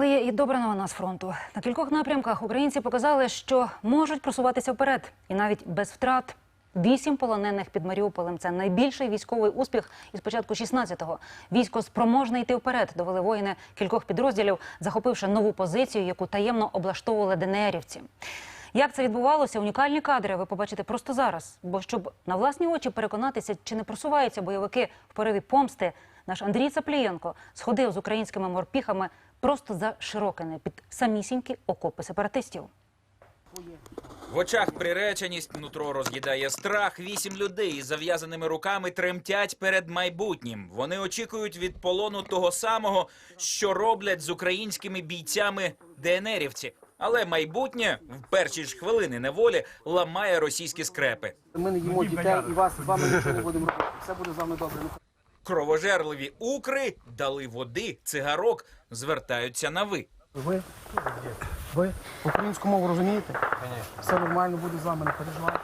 Але є і добра новина з фронту. На кількох напрямках українці показали, що можуть просуватися вперед, і навіть без втрат. Вісім полонених під Маріуполем це найбільший військовий успіх із початку 16-го. Військо спроможне йти вперед. Довели воїни кількох підрозділів, захопивши нову позицію, яку таємно облаштовували ДНРівці. Як це відбувалося, унікальні кадри ви побачите просто зараз. Бо щоб на власні очі переконатися, чи не просуваються бойовики в пориві помсти, наш Андрій Цаплієнко сходив з українськими морпіхами просто за Широкине під самісінькі окопи сепаратистів. В очах приреченість, нутро роз'їдає страх. Вісім людей із зав'язаними руками тремтять перед майбутнім. Вони очікують від полону того самого, що роблять з українськими бійцями ДНРівці. Але майбутнє в перші ж хвилини неволі ламає російські скрепи. Ми не їмо дітей і вас з вами нічого не будемо робити. Все буде з вами добре. Кровожерливі укри дали води, цигарок, звертаються на ви. Ви? Ви українську мову розумієте? Все нормально буде з вами, не переживайте.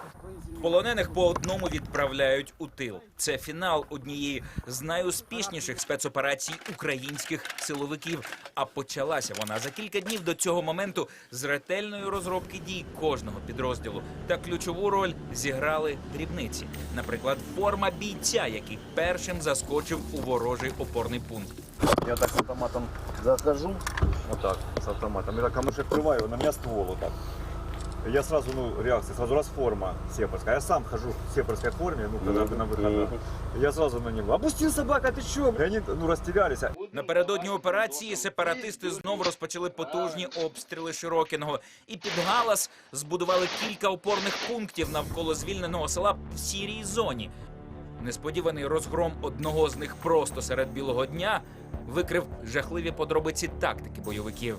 Полонених по одному відправляють у тил. Це фінал однієї з найуспішніших спецоперацій українських силовиків. А почалася вона за кілька днів до цього моменту з ретельної розробки дій кожного підрозділу. Та ключову роль зіграли дрібниці. Наприклад, форма бійця, який першим заскочив у ворожий опорний пункт. Я так с автоматом захожу, вот так, с автоматом, и так камыш открываю, на меня ствол вот так Я сразу, ну, реакция, сразу раз форма сепарская. Я сам хожу в сепарской форме, ну, когда на выходах. Я сразу на него, опусти собака, ты чё? И они, ну, растерялись. Напередодні операції сепаратисти знов розпочали потужні обстріли Широкіного і під галас збудували кілька опорних пунктів навколо звільненого села в сірій зоні. Несподіваний розгром одного з них просто серед білого дня викрив жахливі подробиці тактики бойовиків.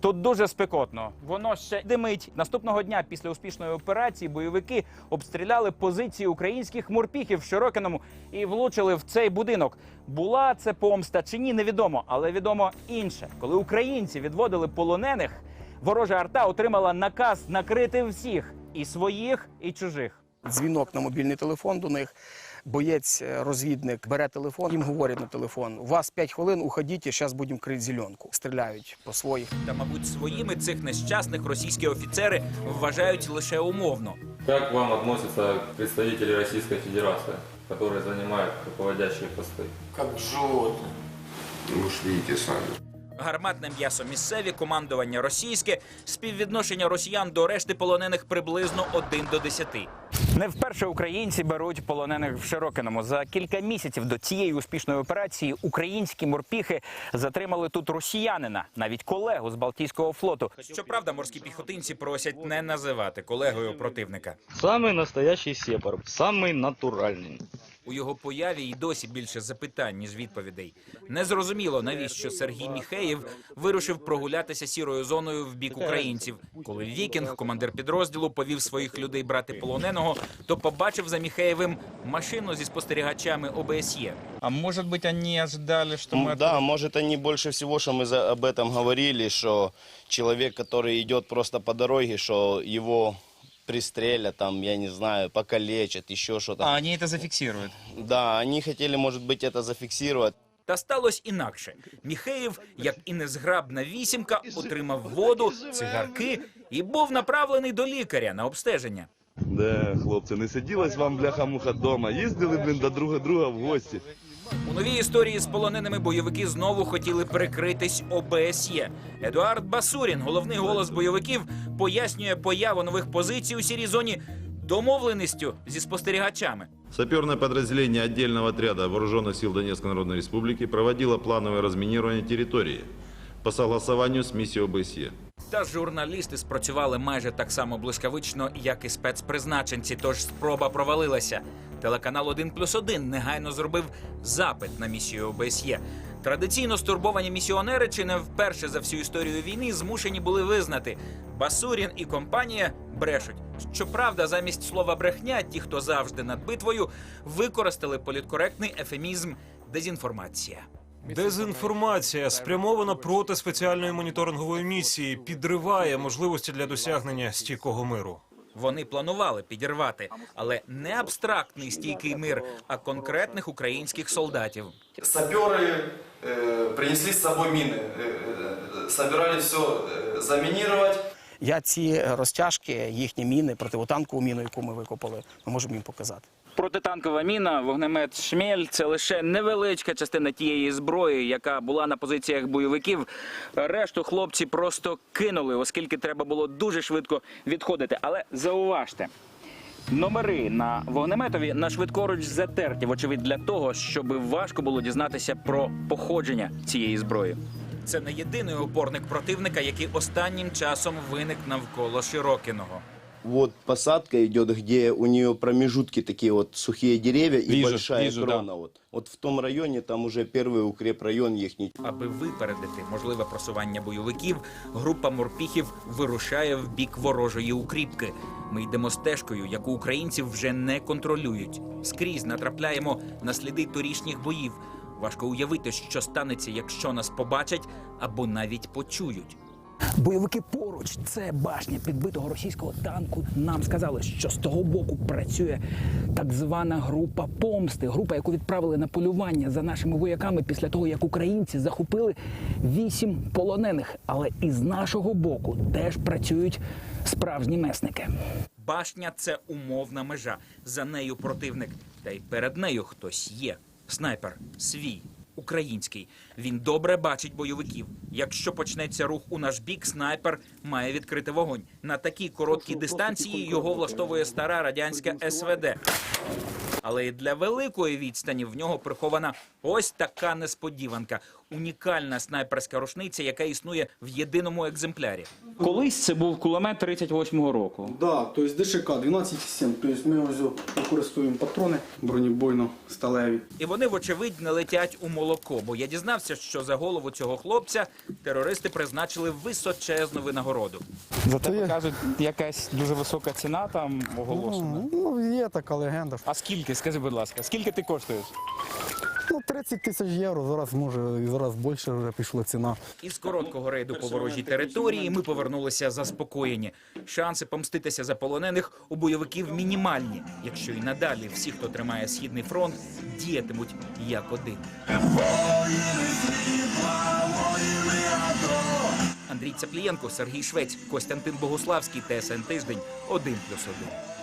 Тут дуже спекотно. Воно ще димить. Наступного дня після успішної операції бойовики обстріляли позиції українських морпіхів в Широкиному і влучили в цей будинок. Була це помста чи ні, невідомо, але відомо інше. Коли українці відводили полонених, ворожа арта отримала наказ накрити всіх і своїх, і чужих Дзвінок на мобільний телефон до них. Боєць, е, розвідник бере телефон, їм говорять на телефон: у вас 5 хвилин, уходіть, зараз будемо крити зеленку. Стріляють по своїх. Та, мабуть, своїми цих нещасних російські офіцери вважають лише умовно. Как к вам относятся представители Российской Федерации, которые занимают руководящие посты? как к животным. Вы уж видите сами. Гарматне м'ясо місцеві, командування російське, співвідношення росіян до решти полонених приблизно 1 до 10. Не вперше українці беруть полонених в Широкиному. За кілька місяців до цієї успішної операції українські морпіхи затримали тут росіянина, навіть колегу з Балтійського флоту. Щоправда, морські піхотинці просять не називати колегою противника. Самый настоящий сепар, самый натуральный. У його появі й досі більше запитань, ніж відповідей. Незрозуміло, навіщо Сергій Міхеєв вирушив прогулятися сірою зоною в бік українців. Коли Вікінг, командир підрозділу, повів своїх людей брати полоненого, то побачив за Міхеєвим машину зі спостерігачами ОБСЄ. А может быть, они ожидали, что М, мы... Да, может они больше всего, что мы за- об этом говорили, что человек, который идет просто по дороге, что его пристрелят, там, я не знаю, покалечат, еще что-то. А, они это зафиксируют. Да, они хотели, может быть, это зафиксировать. Та сталося інакше. Міхеєв, як і незграбна вісімка, отримав воду, цигарки і був направлений до лікаря на обстеження. Да, хлопці, не сиділось вам бляха-муха дома. Їздили, блин, до друга друга в гості. У новій історії з полоненими бойовики знову хотіли прикритись ОБСЄ. Едуард Басурін, головний голос бойовиків, пояснює появу нових позицій у сірій зоні домовленістю зі спостерігачами. Саперное подразделение отдельного отряда Вооруженных сил Донецкой Народной Республики проводило плановое разминирование территории по согласованию с миссией ОБСЕ. Та журналісти спрацювали майже так само блискавично, як і спецпризначенці. Тож спроба провалилася. Телеканал 1 плюс 1 негайно зробив запит на місію ОБСЄ. Традиційно стурбовані місіонери, чи не вперше за всю історію війни, змушені були визнати. Басурін і компанія брешуть. Щоправда, замість слова брехня, ті, хто завжди над битвою, використали політкоректний ефемізм дезінформація. Дезінформація спрямована проти спеціальної моніторингової місії, підриває можливості для досягнення стійкого миру. Вони планували підірвати, але не абстрактний стійкий мир, а конкретних українських солдатів. Саперы э, э, принесли с собой мины, э, э, собирались все заминировать. Я ці е, розтяжки, їхні міни, противотанкову міну, яку ми викопали, ми можемо їм показати. Протитанкова міна, вогнемет Шмель це лише невеличка частина тієї зброї, яка була на позиціях бойовиків. Решту хлопці просто кинули, оскільки треба було дуже швидко відходити. Але зауважте. Номери на вогнеметові на швидкоруч затерті, вочевидь, для того, щоб важко було дізнатися про походження цієї зброї. Це не єдиний опорник противника, який останнім часом виник навколо Широкиного. Вот посадка идет, где у нее промежутки такие вот сухие деревья и Вижу, большая вижу, да. крона. Вот. вот в том районе там уже первый укрепрайон ихний. Аби випередити можливе просування бойовиків, група морпіхів вирушає в бік ворожої укріпки. Ми йдемо стежкою, яку українці вже не контролюють. Скрізь натрапляємо на сліди торішніх боїв. Важко уявити, що станеться, якщо нас побачать або навіть почують. Бойовики поруч, це башня підбитого російського танку. Нам сказали, що з того боку працює так звана група помсти, група, яку відправили на полювання за нашими вояками після того, як українці захопили вісім полонених. Але і з нашого боку теж працюють справжні месники. Башня це умовна межа. За нею противник. Та й перед нею хтось є. Снайпер свій. Український. Він добре бачить бойовиків. Якщо почнеться рух у наш бік, снайпер має відкрити вогонь. На такій короткій дистанції його влаштовує стара радянська СВД. Але і для великої відстані в нього прихована ось така несподіванка. Унікальна снайперська рушниця, яка існує в єдиному екземплярі. Колись це був кулемет 38-го року. Да, то есть ДШК 12,7. То есть ми ось використовуємо патрони бронебойно-сталеві. І вони, вочевидь, не летять у молоко, бо я дізнався, що за голову цього хлопця терористи призначили височезну винагороду. За тебе кажуть, якась дуже висока ціна там оголошена. Ну, є така легенда. А скільки? Скажи, будь ласка, скільки ти коштуєш? Ну, 30 тисяч євро, зараз може і зараз більше вже пішла ціна. Із короткого рейду по ворожій території ми повернулися заспокоєні. Шанси помститися за полонених у бойовиків мінімальні, якщо і надалі всі, хто тримає східний фронт, діятимуть як один. Андрій Цаплієнко, Сергій Швець, Костянтин Богуславський, ТСН Тиждень, 1+,1.